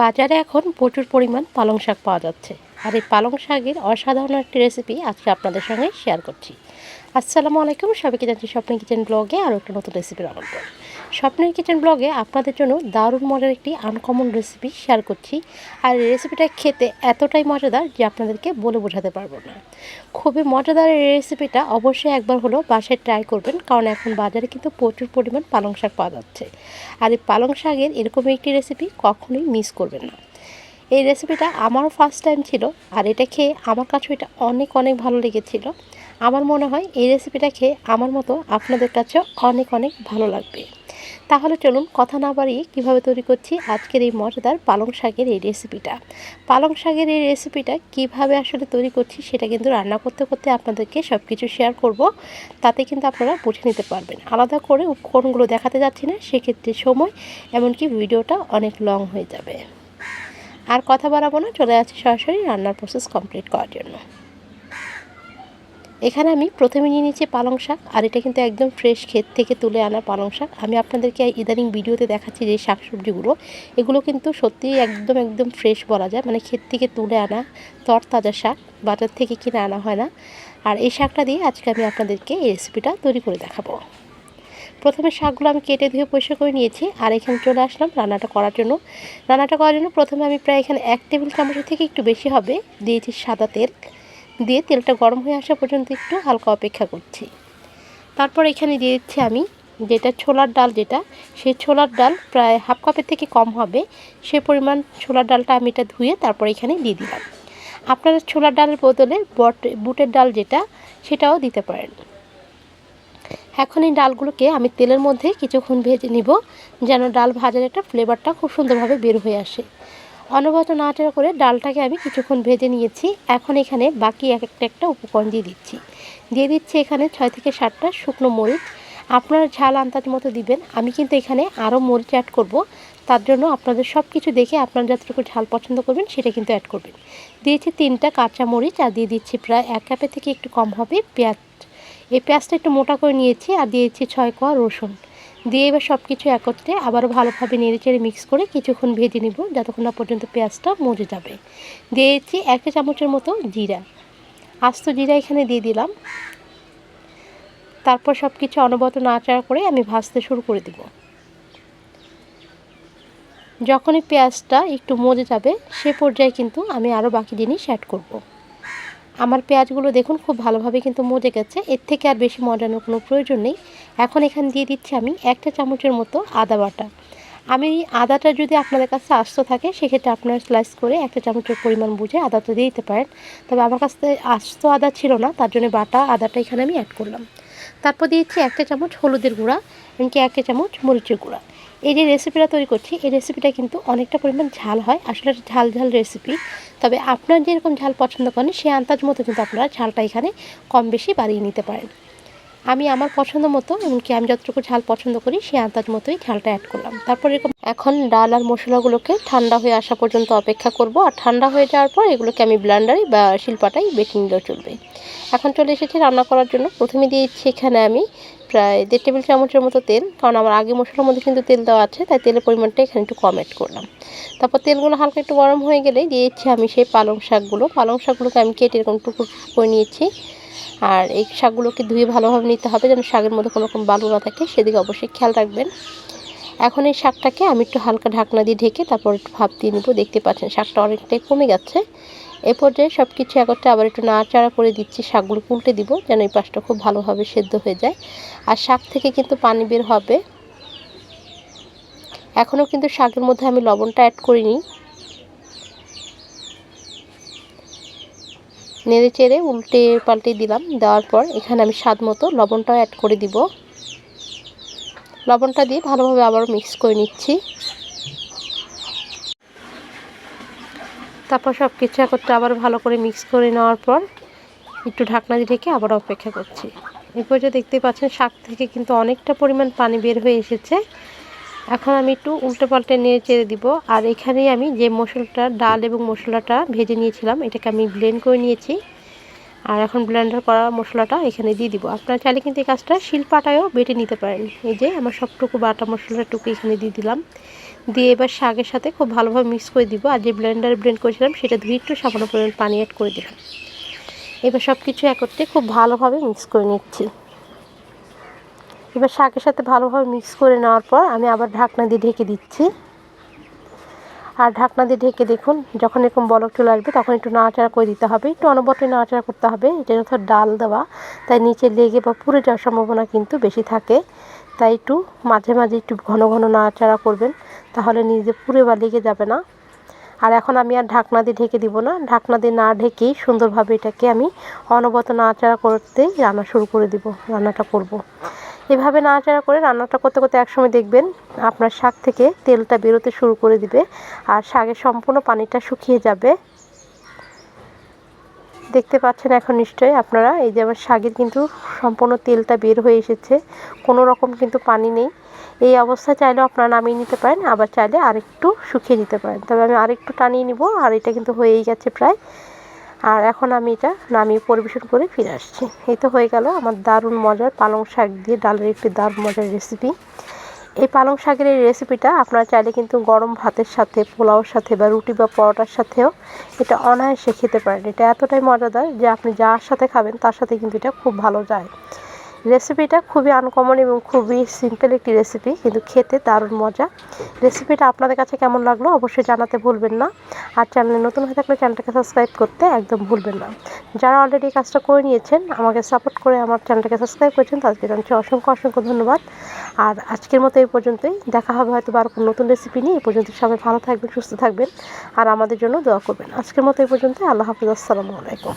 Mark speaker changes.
Speaker 1: বাজারে এখন প্রচুর পরিমাণ পালং শাক পাওয়া যাচ্ছে। আর এই পালং শাকের অসাধারণ একটি রেসিপি আজকে আপনাদের সঙ্গে শেয়ার করছি। আসসালামু আলাইকুম, সবাইকে জানছি স্বপ্ন কিচেন ব্লগে আরও একটা নতুন রেসিপির আমন্ত্রণ। স্বপ্নের কিচেন ব্লগে আপনাদের জন্য দারুণ মজার একটি আনকমন রেসিপি শেয়ার করছি। আর এই রেসিপিটা খেতে এতটাই মজাদার যে আপনাদেরকে বলে বোঝাতে পারব না। খুবই মজাদার এই রেসিপিটা অবশ্যই একবার হলো বাসায় ট্রাই করবেন, কারণ এখন বাজারে কিন্তু প্রচুর পরিমাণ পালং শাক পাওয়া যাচ্ছে। আর এই পালং শাকের এরকম একটি রেসিপি কখনোই মিস করবেন না। এই রেসিপিটা আমারও ফার্স্ট টাইম ছিল, আর এটা খেয়ে আমার কাছেও এটা অনেক অনেক ভালো লেগেছিল। আমার মনে হয় এই রেসিপিটা খেয়ে আমার মতো আপনাদের কাছেও অনেক অনেক ভালো লাগবে। তাহলে চলুন কথা না বাড়িয়ে কীভাবে তৈরি করছি আজকের এই মজাদার পালং শাকের এই রেসিপিটা পালং শাকের এই রেসিপিটা কীভাবে আসলে তৈরি করছি সেটা কিন্তু রান্না করতে করতে আপনাদেরকে সব কিছু শেয়ার করব, তাতে কিন্তু আপনারা বুঝে নিতে পারবেন। আলাদা করে উপকরণগুলো দেখাতে যাচ্ছি না, সেক্ষেত্রে সময় এমনকি ভিডিওটা অনেক লং হয়ে যাবে। আর কথা বাড়াবো না, চলে যাচ্ছি সরাসরি রান্নার প্রসেস কমপ্লিট করার জন্য। এখানে আমি প্রথমে নিয়ে নিয়েছি পালং শাক, আর এটা কিন্তু একদম ফ্রেশ ক্ষেত থেকে তুলে আনা পালং শাক। আমি আপনাদেরকে ইদানিং ভিডিওতে দেখাচ্ছি যে শাক সবজিগুলো এগুলো কিন্তু সত্যিই একদম একদম ফ্রেশ বলা যায়। মানে ক্ষেত থেকে তুলে আনা তরতাজা শাক, বাজার থেকে কিনে আনা হয় না। আর এই শাকটা দিয়ে আজকে আমি আপনাদেরকে এই রেসিপিটা তৈরি করে দেখাবো। প্রথমে শাকগুলো আমি কেটে ধুয়ে পরিষ্কার করে নিয়েছি, আর এখানে চলে আসলাম রান্নাটা করার জন্য। রান্নাটা করার জন্য প্রথমে আমি প্রায় এখানে এক টেবিল চামচের থেকে একটু বেশি হবে, দিয়েছি সাদা তেল। দিয়ে তেলটা গরম হয়ে আসা পর্যন্ত একটু হালকা অপেক্ষা করছি। তারপর এখানে দিয়ে দিচ্ছি আমি যেটা ছোলার ডাল যেটা সেই ছোলার ডাল প্রায় হাফ কাপের থেকে কম হবে। সে পরিমাণ ছোলার ডালটা আমি এটা ধুয়ে তারপর এখানে দিয়ে দিলাম। আপনারা ছোলার ডালের বদলে বট বুটের ডাল যেটা, সেটাও দিতে পারেন। এখন এই ডালগুলোকে আমি তেলের মধ্যে কিছুক্ষণ ভেজে নিব, যেন ডাল ভাজার একটা ফ্লেভারটা খুব সুন্দরভাবে বের হয়ে আসে। অনবরত নাড়াচাড়া করে ডালটাকে আমি কিছুক্ষণ ভেজে নিয়েছি। এখন এখানে বাকি এক একটা একটা উপকরণ দিয়ে দিচ্ছি। দিয়ে দিচ্ছি এখানে ছয় থেকে সাতটা শুকনো মরিচ। আপনারা ঝাল আন্দাজ মতো দিবেন। আমি কিন্তু এখানে আরও মরিচ অ্যাড করব। তার জন্য আপনাদের সব কিছু দেখে আপনারা যতটুকু ঝাল পছন্দ করবেন সেটা কিন্তু অ্যাড করবেন। দিয়েছি তিনটা কাঁচা মরিচ আর দিয়ে দিচ্ছি প্রায় এক কাপের থেকে একটু কম হবে পেঁয়াজ। এই পেঁয়াজটা একটু মোটা করে নিয়েছি আর দিয়েছি ছয় কোয়া রসুন। দিয়ে এবার সব কিছু একত্রে আবারও ভালোভাবে নেড়ে চেড়ে মিক্স করে কিছুক্ষণ ভেজে নিব, যতক্ষণ না পর্যন্ত পেঁয়াজটা মজে যাবে। দিয়েছি একটা চামচের মতো জিরা। আস্ত জিরা এখানে দিয়ে দিলাম। তারপর সব কিছু অনবরত নাড়াচাড়া করে আমি ভাজতে শুরু করে দিব। যখনই পেঁয়াজটা একটু মজে যাবে, সে পর্যায়ে কিন্তু আমি আরও বাকি জিনিস অ্যাড করব। আমার পেঁয়াজগুলো দেখুন খুব ভালোভাবে কিন্তু মজে গেছে। এর থেকে আর বেশি মজানোর কোনো প্রয়োজন নেই। এখন এখানে দিয়ে দিচ্ছি আমি একটা চামচের মতো আদা বাটা। আমি আদাটা যদি আপনাদের কাছে আস্ত থাকে, সেক্ষেত্রে আপনারা স্লাইস করে একটা চামচের পরিমাণ বুঝে আদাটা দিয়ে দিতে পারেন। তবে আমার কাছে আস্ত আদা ছিল না, তার জন্য বাটা আদাটা এখানে আমি অ্যাড করলাম। তারপর দিয়েছি একটা চামচ হলুদের গুঁড়া, এমনকি একটা চামচ মরিচের গুঁড়া। এই যে রেসিপিটা তৈরি করছি, এই রেসিপিটা কিন্তু অনেকটা পরিমাণ ঝাল হয়, আসলে ঝাল ঝাল রেসিপি তবে আপনার যেরকম ঝাল পছন্দ করেন সেই আন্দাজ মতো কিন্তু আপনারা ঝালটা এখানে কম বেশি বাড়িয়ে নিতে পারেন। আমি আমার পছন্দ মতো, এমনকি আমি যতটুকু ঝাল পছন্দ করি সেই আন্দাজ মতোই ঝালটা অ্যাড করলাম। তারপর এরকম এখন ডাল আর মশলাগুলোকে ঠান্ডা হয়ে আসা পর্যন্ত অপেক্ষা করব, আর ঠান্ডা হয়ে যাওয়ার পর এগুলোকে আমি ব্লান্ডারে বা শিল্পাটাই বেটে নিলেও চলবে। এখন চলে এসেছি রান্না করার জন্য। প্রথমে দিয়েছি এখানে আমি প্রায় দেড় টেবিল চামচের মতো তেল, কারণ আমার আগে মশলার মধ্যে কিন্তু তেল দেওয়া আছে, তাই তেলের পরিমাণটা এখানে একটু কম অ্যাড করলাম। তারপর তেলগুলো হালকা একটু গরম হয়ে গেলেই দিয়েছি আমি সেই পালং শাকগুলো। পালং শাকগুলোকে আমি কেটে এরকম টুকরো করে নিয়েছি। আর এই শাকগুলোকে ধুয়ে ভালোভাবে নিতে হবে যেন শাকের মধ্যে কোনো রকম বালু না থাকে, সেদিকে অবশ্যই খেয়াল রাখবেন। এখন এই শাকটাকে আমি একটু হালকা ঢাকনা দিয়ে ঢেকে তারপর একটু ভাপ দিয়ে নিব, দেখতে পাচ্ছেন শাকটা অনেকটাই কমে গেছে। এ পর্যায়ে সব কিছু একত্রে আবার একটু নাড়াচাড়া করে দিচ্ছি, শাকগুলো উল্টে দিব যেন এই পাশটা খুব ভালোভাবে সেদ্ধ হয়ে যায়। আর শাক থেকে কিন্তু পানি বের হবে। এখনও কিন্তু শাকের মধ্যে আমি লবণটা অ্যাড করিনি। নেড়ে চেড়ে উল্টে পাল্টে দিলাম। দেওয়ার পর এখানে আমি স্বাদ মতো লবণটাও অ্যাড করে দিব। লবণটা দিয়ে ভালোভাবে আবার মিক্স করে নিচ্ছি। তারপর সব কিছু একত্রে আবার ভালো করে মিক্স করে নেওয়ার পর একটু ঢাকনা দিয়ে ঢেকে আবার অপেক্ষা করছি। এরপর যে দেখতে পাচ্ছেন, শাক থেকে কিন্তু অনেকটা পরিমাণ পানি বের হয়ে এসেছে। এখন আমি একটু উল্টে পাল্টে নিয়ে চেড়ে দিব। আর এখানেই আমি যে মশলাটা, ডাল এবং মশলাটা ভেজে নিয়েছিলাম, এটাকে আমি ব্লেন্ড করে নিয়েছি। আর এখন ব্লেন্ডার করা মশলাটা এখানে দিয়ে দিব। আপনারা চাইলে কিন্তু এই কাজটা শিলপাটায়ও বেটে নিতে পারেন। এই যে আমার সবটুকু বাটা মশলাটুকু এখানে দিয়ে দিলাম। দিয়ে এবার শাকের সাথে খুব ভালোভাবে মিক্স করে দিব। আর যে ব্লেন্ডারে ব্লেন্ড করেছিলাম, সেটা ধুয়ে একটু সামান্য পরিমাণ পানি অ্যাড করে দিলাম। এবার সব কিছু একত্রে খুব ভালোভাবে মিক্স করে নিচ্ছি। এবার শাকের সাথে ভালোভাবে মিক্স করে নেওয়ার পর আমি আবার ঢাকনা দিয়ে ঢেকে দিচ্ছি। আর ঢাকনা দিয়ে ঢেকে দেখুন, যখন এরকম বলক চলে আসবে তখন একটু নাড়াচাড়া করে দিতে হবে। একটু অনবরত নাড়াচাড়া করতে হবে, এটা যত ডাল দেওয়া, তাই নিচে লেগে বা পুড়ে যাওয়ার সম্ভাবনা কিন্তু বেশি থাকে। তাই একটু মাঝে মাঝে একটু ঘন ঘন নাড়াচাড়া করবেন, তাহলে নিজে পুড়ে বা লেগে যাবে না। আর এখন আমি আর ঢাকনা দিয়ে ঢেকে দিব না, ঢাকনা দিয়ে না ঢেকেই সুন্দরভাবে এটাকে আমি অনবরত নাড়াচাড়া করতেই রান্না শুরু করে দিব, রান্নাটা করব। এভাবে নাড়াচাড়া করে রান্নাটা করতে করতে একসময় দেখবেন আপনার শাক থেকে তেলটা বেরোতে শুরু করে দিবে আর শাকের সম্পূর্ণ পানিটা শুকিয়ে যাবে। দেখতে পাচ্ছেন এখন নিশ্চয়ই আপনারা, এই যে আমার শাকের কিন্তু সম্পূর্ণ তেলটা বের হয়ে এসেছে, কোনো রকম কিন্তু পানি নেই। এই অবস্থায় চাইলেও আপনারা নামিয়ে নিতে পারেন, আবার চাইলে আরেকটু শুকিয়ে নিতে পারেন। তবে আমি আরেকটু টানিয়ে নিব, আর এটা কিন্তু হয়েই গেছে প্রায়। আর এখন আমি এটা নামিয়ে পরিবেশন করে ফিরে আসছি। এই তো হয়ে গেল আমার দারুণ মজার পালং শাক দিয়ে ডালের একটি দারুণ মজার রেসিপি এই পালং শাকের এই রেসিপিটা আপনারা চাইলে কিন্তু গরম ভাতের সাথে, পোলাওর সাথে বা রুটি বা পরোটার সাথেও এটা অনায়াসে খেতে পারেন। এটা এতটাই মজাদার যে আপনি যার সাথে খাবেন তার সাথে কিন্তু এটা খুব ভালো যায়। রেসিপিটা খুবই আনকমন এবং খুবই সিম্পল একটি রেসিপি কিন্তু খেতে দারুণ মজা। রেসিপিটা আপনাদের কাছে কেমন লাগল অবশ্যই জানাতে ভুলবেন না। আর চ্যানেলে নতুন হয়ে থাকলে চ্যানেলটাকে সাবস্ক্রাইব করতে একদম ভুলবেন না। যারা অলরেডি কাজটা করে নিয়েছেন, আমাকে সাপোর্ট করে আমার চ্যানেলটাকে সাবস্ক্রাইব করেছেন, তাদেরকে জানছি অসংখ্য অসংখ্য ধন্যবাদ। আর আজকের মতো এই পর্যন্তই। দেখা হবে হয়তো আর কোনো নতুন রেসিপি নিয়ে। এই পর্যন্ত সবাই ভালো থাকবেন, সুস্থ থাকবেন। আর আমাদের জন্য দোয়া করবেন। আজকের মতো এই পর্যন্তই। আল্লাহ হাফিজ। আসসালামু আলাইকুম।